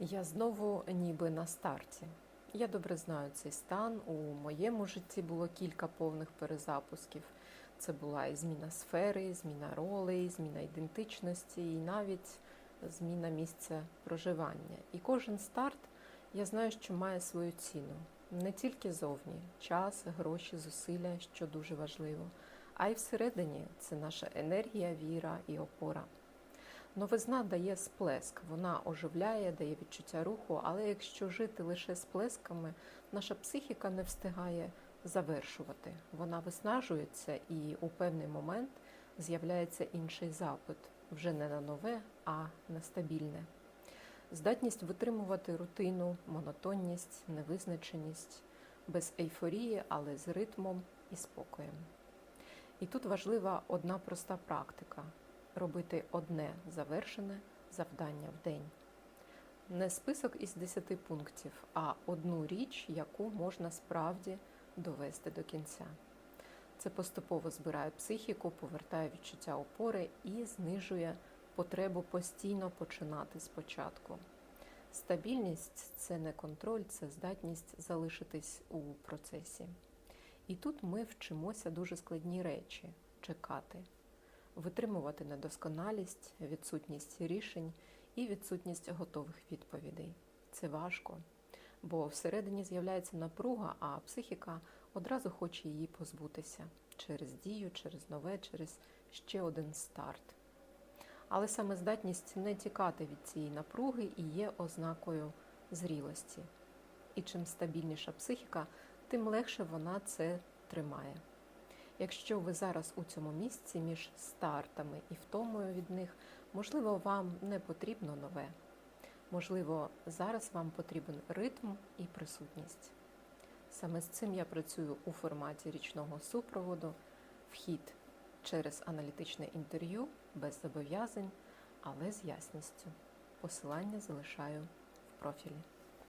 Я знову ніби на старті. Я добре знаю цей стан. У моєму житті було кілька повних перезапусків. Це була і зміна сфери, і зміна ролей, зміна ідентичності, і навіть зміна місця проживання. І кожен старт я знаю, що має свою ціну. Не тільки зовні, час, гроші, зусилля, що дуже важливо, а й всередині це наша енергія, віра і опора. Новизна дає сплеск, вона оживляє, дає відчуття руху, але якщо жити лише сплесками, наша психіка не встигає завершувати. Вона виснажується і у певний момент з'являється інший запит вже не на нове, а на стабільне. Здатність витримувати рутину, монотонність, невизначеність без ейфорії, але з ритмом і спокоєм. І тут важлива одна проста практика робити одне завершене завдання в день. Не список із 10 пунктів, а одну річ, яку можна справді довести до кінця. Це поступово збирає психіку, повертає відчуття опори і знижує потребу постійно починати спочатку. Стабільність це не контроль, це здатність залишитись у процесі. І тут ми вчимося дуже складні речі чекати, витримувати недосконалість, відсутність рішень і відсутність готових відповідей. Це важко, бо всередині з'являється напруга, а психіка одразу хоче її позбутися через дію, через нове, через ще один старт. Але саме здатність не тікати від цієї напруги і є ознакою зрілості. І чим стабільніша психіка, тим легше вона це тримає. Якщо ви зараз у цьому місці між стартами і втомою від них, можливо, вам не потрібно нове. Можливо, зараз вам потрібен ритм і присутність. Саме з цим я працюю у форматі річного супроводу, вхід через аналітичне інтерв'ю без зобов'язань, але з ясністю. Посилання залишаю в профілі.